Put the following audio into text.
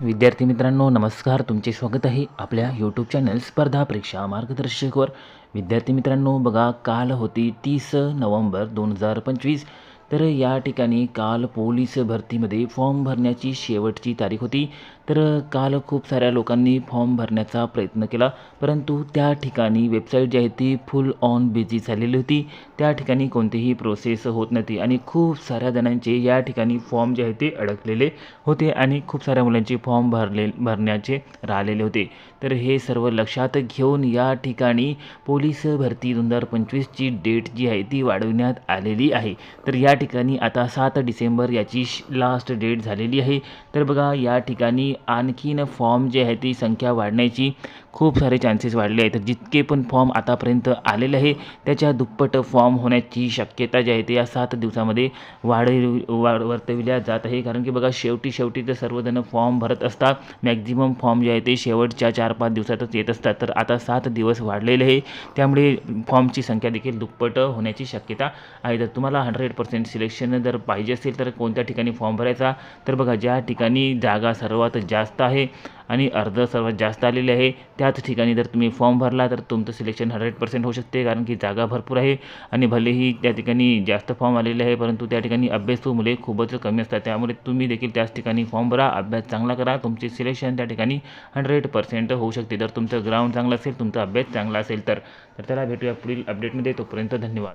विद्यार्थी मित्रांनो नमस्कार. तुमचे स्वागत आहे आपल्या यूट्यूब चॅनल स्पर्धा परीक्षा मार्गदर्शकवर. विद्यार्थी मित्रांनो बघा काल होती तीस नोव्हेंबर दोन हजार पंचवीस. तर या ठिकाणी काल पोलीस भरतीमध्ये फॉर्म भरण्याची शेवटची तारीख होती. तर काल खूप साऱ्या लोकांनी फॉर्म भरण्याचा प्रयत्न केला. परंतु त्या ठिकाणी वेबसाईट जी आहे ती फुल ऑन बिझी झालेली होती. त्या ठिकाणी कोणतीही प्रोसेस होत नव्हती आणि खूप साऱ्या जणांचे या ठिकाणी फॉर्म जे आहे ते अडकलेले होते आणि खूप साऱ्या मुलांचे फॉर्म भरले भरण्याचे राहिलेले होते. तर हे सर्व लक्षात घेऊन या ठिकाणी पोलीस भरती दोन हजार पंचवीसची डेट जी आहे ती वाढवण्यात आलेली आहे. तर या ठिकाणी आता सात डिसेंबर याची लास्ट डेट झालेली आहे. तर बघा या ठिकाणी आणखीन फॉर्म जे आहे ती संख्या वाढण्याची खूप सारे चान्सेस वाढले आहेत. जितके पण फॉर्म आतापर्यंत आलेले आहे त्याच्या दुप्पट फॉर्म होण्याची शक्यता जी आहे ती या सात दिवसामध्ये वाढ वाढ वर्तविल्या जात आहे. कारण की बघा शेवटी शेवटी तर सर्वजण फॉर्म भरत असतात. मॅक्झिमम फॉर्म जे आहे ते शेवटच्या चार पाच दिवसातच येत असतात. तर आता सात दिवस वाढलेले आहे. त्यामुळे फॉर्मची संख्या देखील दुप्पट होण्याची शक्यता आहे. तर तुम्हाला हंड्रेड पर्सेंट सिलेक्शन जर पाहिजे असेल तर कोणत्या ठिकाणी फॉर्म भरायचा? तर बघा ज्या ठिकाणी जागा सर्वात जास्त आहे आणि अर्ज सर्वात जास्त आलेले आहे त्याच ठिकाणी जर तुम्ही फॉर्म भरला तर तुमचं सिलेक्शन हंड्रेड पर्सेंट होऊ शकते कारण की जागा भरपूर आहे आणि भलेही त्या ठिकाणी जास्त फॉर्म आलेले आहे परंतु त्या ठिकाणी अभ्यासू मुले खूपच कमी असतात. त्यामुळे तुम्ही देखील त्याच ठिकाणी फॉर्म भरा अभ्यास चांगला करा तुमचे सिलेक्शन त्या ठिकाणी हंड्रेड पर्सेंट होऊ शकते. जर तुमचं ग्राउंड चांगलं असेल तुमचा अभ्यास चांगला असेल तर. तर त्याला भेटूया पुढील अपडेटमध्ये तोपर्यंत धन्यवाद.